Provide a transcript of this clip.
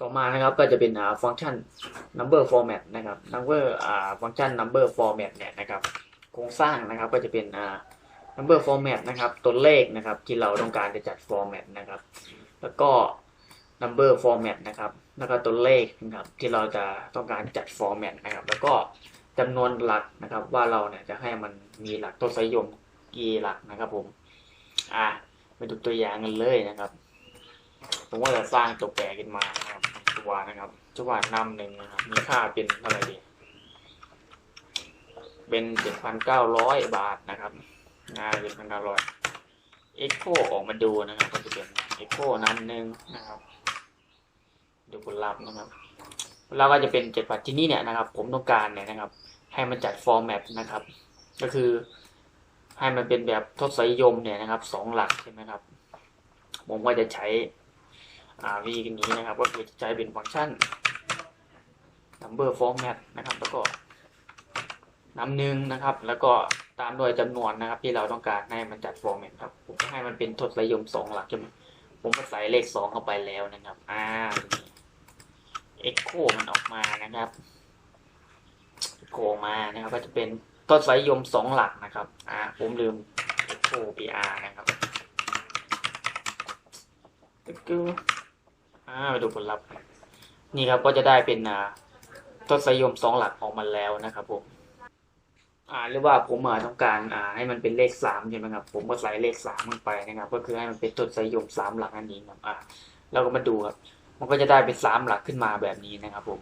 ต่อมานะครับก็จะเป็นฟังก์ชัน number format นะครับ number ฟังก์ชัน number format เนี่ยนะครับโครงสร้างนะครับก็จะเป็น number format นะครับตัวเลขนะครับที่เราต้องการจะจัด format นะครับ แล้วก็ number format นะครับ แล้วก็ตัวเลขนะครับที่เราจะต้องการจัด format นะครับ แล้วก็จำนวนหลักนะครับว่าเราเนี่ยจะให้มันมีหลักทศนิยมกี่หลักนะครับผมอ่าไปดูตัวอย่างกันเลยนะครับผมว่าจะสร้างตัวแปรขึ้นมา นะครับตัวนะครับตัวนำหนึ่งนะครับ มีค่าเป็นเท่าไหร่ดีเป็นเจ็ดพันเก้าร้อยบาทนะครับงานเจ็ดพันเก้าร้อยเอ็กโคออกมาดูนะครับ ก็จะเป็นเอ็กโคนันหนึ่งนะครับดูผลลัพธ์นะครับแล้วก็จะเป็นเจ็ดพันที่นี่เนี่ยนะครับ ผมต้องการเนี่ยนะครับ ให้มันจัดฟอร์แมตนะครับ ก็คือให้มันเป็นแบบทศนิยมเนี่ยนะครับสองหลักใช่ไหมครับ ผมก็จะใช้ อ่าวิธีนี้นะครับ ก็คือใช้เป็นฟังก์ชัน number format นะครับ แล้วก็นำหนึ่งนะครับ แล้วก็ตามด้วยจำนวนนะครับ ที่เราต้องการให้มันจัด format ครับ ผมให้มันเป็นทศนิยมสองหลักใช่ไหมผมก็ใส่เลขสองเข้าไปแล้วนะครับ อ่า echo มันออกมานะครับ echo มานะครับ ก็จะเป็นทศนิยมสองหลักนะครับ อ่า ผมลืม echo pr นะครับตึ๊กึ๊ มาดูผลลัพธ์นี่ครับก็จะได้เป็นอ่าทศนิยมสองหลักออกมาแล้วนะครับผมอ่าหรือว่าผมอ่าต้องการอ่าให้มันเป็นเลขสามใช่ไหมครับผมก็ใส่เลขสามลงไปนะครับ ก็คือให้มันเป็นทศนิยมสามหลักนั่นเองครับอ่าเราก็มาดูครับ มันก็จะได้เป็นสามหลักขึ้นมาแบบนี้นะครับผม